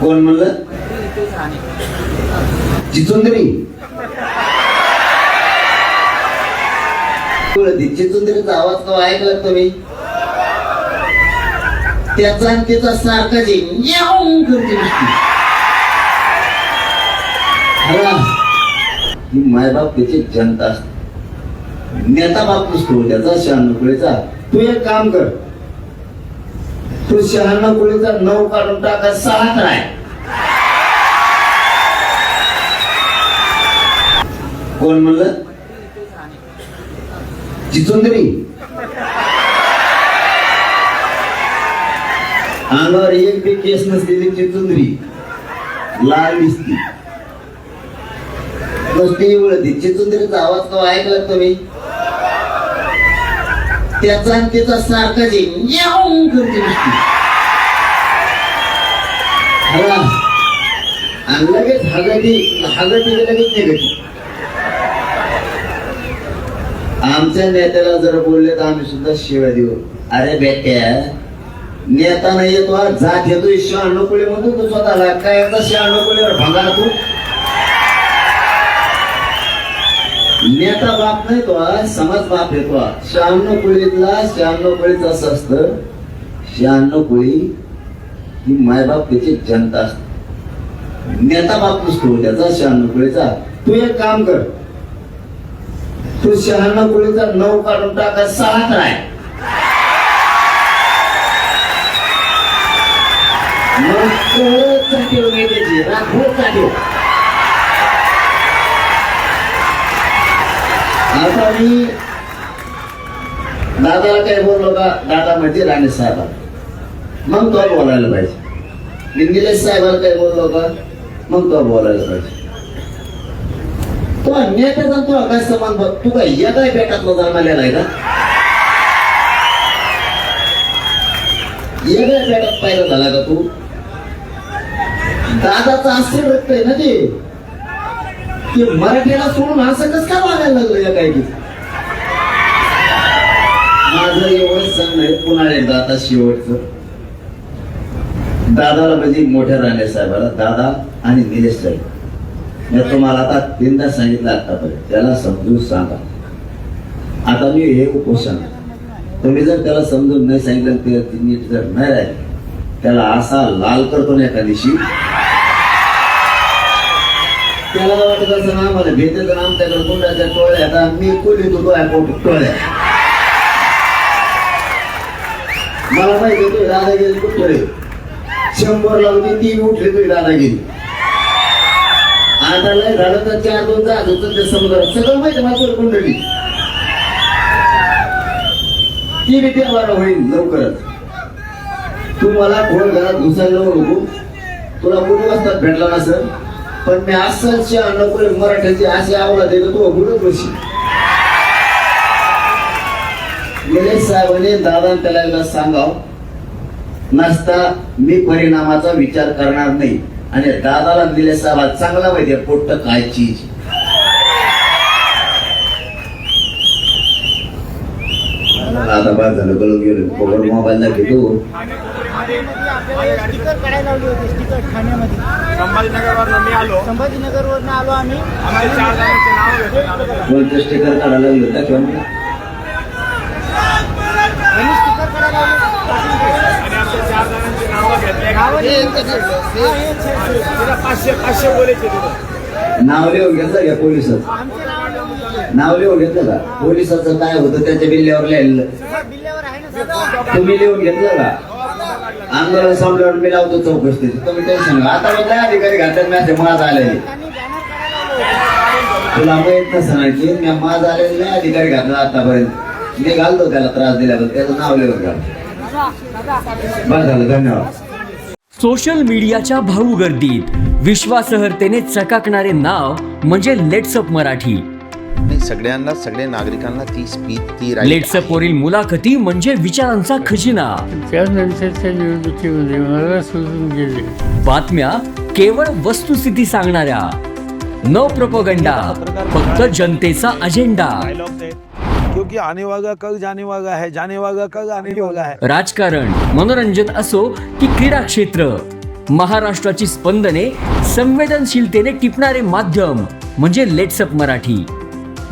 कोण म्हणलं? चिचुंदरी चिचुंदरीचा आवाज तो ऐकला तुम्ही? त्याचा आणि त्याचा सारखाच जे करते ही मायबाप त्याची जनता असते. नेता बाप नसतो त्याचा शहाण्णव तू एक काम कर. तू शहाण्णव कुळीचा नऊ काढून टाका सात कराय कोण म्हणलं? चिचुंदरी अंगावर एक बी केस नसलेली चिचुंदरी लाल दिसती. नुसती उळती चिचुंदरीचा आवाज तो ऐकला तुम्ही? त्याचा आणि त्याचा सारखा जे म्याऊ करते नुसती. आणि लगेच हगटी हगटी लगेच निघती आमच्या नेत्याला जर बोलले तर आम्ही सुद्धा शिवाय देऊ. अरे बेट्या नेता नाही येतो जात येतो शहाण्णव कुळी म्हणतो तू स्वतःला. काय येतं शहाण्णव कुळीवर भागा तू नेता बाप नाही तो हा, समाज बाप येतो शहाण्णव कुळीतला शहाण्णव कुळीच असं असतं शहाण्णव कुळी ही मायबाप त्याची जनता असते. नेता बाप नसतो त्याचा शहाण्णव कुळीचा. तू एक काम कर. तू शहाण्णव कुळीचा नऊ काढून टाका सहा कराय मग कळत चाटीव नाही त्याची रातभर आता मी दादाला काय बोललो का दादा म्हणजे राणे साहेब मग तो बोलायला पाहिजे. मी निलेश साहेबाला काय बोललो का मग तो बोलायला पाहिजे. तो नेत्याचा तुला काय समान बघ तू काय येताय बेटातला जन्मलेला आहे का? येगळ्या बेटात पाहिलं झाला का तू? दादाचा आश्रय रक्त आहे ना ते. की मराठीला सोडून असं कसं काय वागायला लागलं या काही माझं एवढं सांगणं आहे पुन्हा एकदा आता शेवटचं. दादाला म्हणजे मोठ्या राणे साहेबाला दादा आणि निलेश साहेब. मी तुम्हाला आता तीनदा सांगितलं आतापर्यंत त्याला समजून सांगा. आता मी हे उपोषण तुम्ही जर त्याला समजून नाही सांगितलं ते नीट जर नाही राहिले त्याला असा लाल करतो ना एका दिवशी त्याला वाटत असं ना मला भेटत ना आमच्याकडे गुंडाच्या टोळ्या आता मी कोली तो पोट टोळ्या. मला माहिती होतोय दादा कुठे शंभर लावली ती उठली तुझी दादा आता लय झालं तर चार दोन जात होतं ते समुद्रात. सगळं माहिती माझ्यावर कुंडली. ती बी तेव्हा होईल लवकरच. तू मला फोन घरात घुसायला नको तुला कुठे वाजतात भेटला ना सर पण मी असलशी नको मराठ्याची अशी आवडा देतो तो कुठं बशी. निलेश साहेबांनी दादा त्याला एकदा सांगाव नसता मी परिणामाचा विचार करणार नाही. आणि दादाला निलेश साहेब चांगला माहितीये पोट्ट काय चीज. दादा बाद झालं गळून गेलो. मोबाईल घेतो. स्टिकर काढायला लावली होती स्टिकर ठाण्यामध्ये. संभाजीनगरवरून मी आलो. संभाजीनगरवरून आलो आम्ही. आम्हाला चार जणांचे नाव घेतले कोणतं स्टिकर काढायला. त्यांनी स्टिकर लावली. आमच्या चार जणांची नावं घेतले? हा, हेच, हेच. पाचशे पाचशे बोलायचे तिथं नाव लिहून घेतलं का पोलिसात आमचे नाव लिहून घेतले. नाव लिहून घेतलं का? पोलिसाचं काय होतं? त्याच्या बिल्ल्यावर लिहिलं सगळं बिल्ल्यावर आहे ना सगळं. तुम्ही लिहून घेतलं का? आंदोलन संपल्यावर मी लावतो चौकशी. तुम्ही टेन्शन आता मी काय अधिकारी घातल्यात माझ्या माझ आलेले तुला माहीत नसणार की मी माझ आलेले नाही अधिकारी घातला आतापर्यंत. मी घालतो त्याला त्रास दिल्याबद्दल त्याचं नाव लिहून घाल बस झालं धन्यवाद. सोशल मीडियाच्या भाऊ गर्दीत. विश्वासहर्तेने चकाकणारे नाव म्हणजे लेट्सअप मराठी. नाही सगळ्यांना सगळ्या नागरिकांना ती स्पीच ती लेट्सअप वरील मुलाखती म्हणजे विचारांचा खजिना. त्यानंतरच्या निवडणुकीमध्ये मला सोडून गेले. बातम्या केवळ वस्तुस्थिती सांगणाऱ्या. न प्रपोगंडा फक्त जनतेचा अजेंडा. क्योंकि आने वाला कल जाने वाला है जाने वाला कल आने वाला है. राजकारण मनोरंजन असो की क्रीडा क्षेत्र. महाराष्ट्राची स्पंदने संवेदनशीलतेने टिपणारे माध्यम म्हणजे लेट्सअप मराठी.